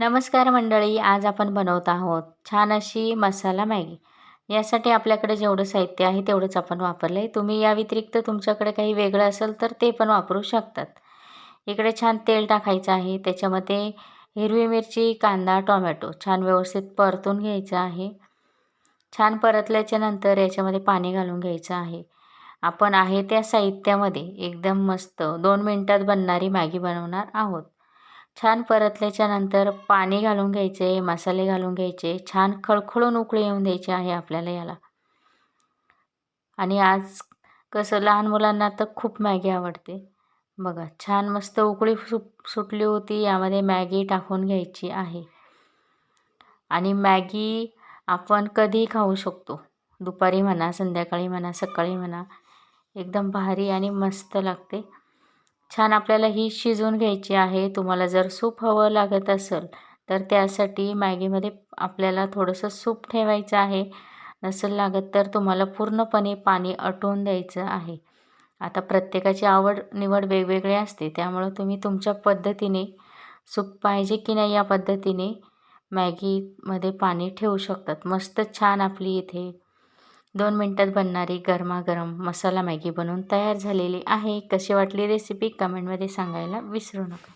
नमस्कार मंडळी आज आपण बनवत आहोत छान अशी मसाला मॅगी. यासाठी आपल्याकडे जेवढं साहित्य आहे तेवढंच आपण वापरलं आहे तुम्ही या व्यतिरिक्त तुमच्याकडे काही वेगळं असेल तर ते पण वापरू शकतात. इकडे छान तेल टाकायचं आहे. त्याच्यामध्ये हिरवी मिरची कांदा टोमॅटो छान व्यवस्थित परतून घ्यायचं आहे. छान परतल्याच्या नंतर याच्यामध्ये पाणी घालून घ्यायचं आहे. आपण आहे त्या साहित्यामध्ये एकदम मस्त दोन मिनटात बनणारी मॅगी बनवणार आहोत. छान परतल्याच्यानंतर पाणी घालून घ्यायचे मसाले घालून घ्यायचे छान खळखळून उकळी येऊन द्यायची आहे आपल्याला याला. आणि आज कसं लहान मुलांना तर खूप मॅगी आवडते. बघा छान मस्त उकळी सुट सुटली होती यामध्ये मॅगी टाकून घ्यायची आहे. आणि मॅगी आपण कधीही खाऊ शकतो. दुपारी म्हणा संध्याकाळी म्हणा सकाळी म्हणा एकदम भारी आणि मस्त लागते. छान आपल्याला ही शिजवून घ्यायची आहे. तुम्हाला जर सूप हवं लागत असेल तर त्यासाठी मॅगीमध्ये आपल्याला थोडंसं सूप ठेवायचं आहे. नसेल लागत तर तुम्हाला पूर्णपणे पाणी आटवून द्यायचं आहे. आता प्रत्येकाची आवड निवड वेगवेगळी असते. त्यामुळं तुम्ही तुमच्या पद्धतीने सूप पाहिजे की नाही या पद्धतीने मॅगीमध्ये पाणी ठेवू शकतात. मस्त छान आपली इथे दोन मिनटात बनणारी गरमागरम मसाला मॅगी बनवून तयार झालेली आहे. कशी वाटली रेसिपी कमेंटमध्ये सांगायला विसरू नका.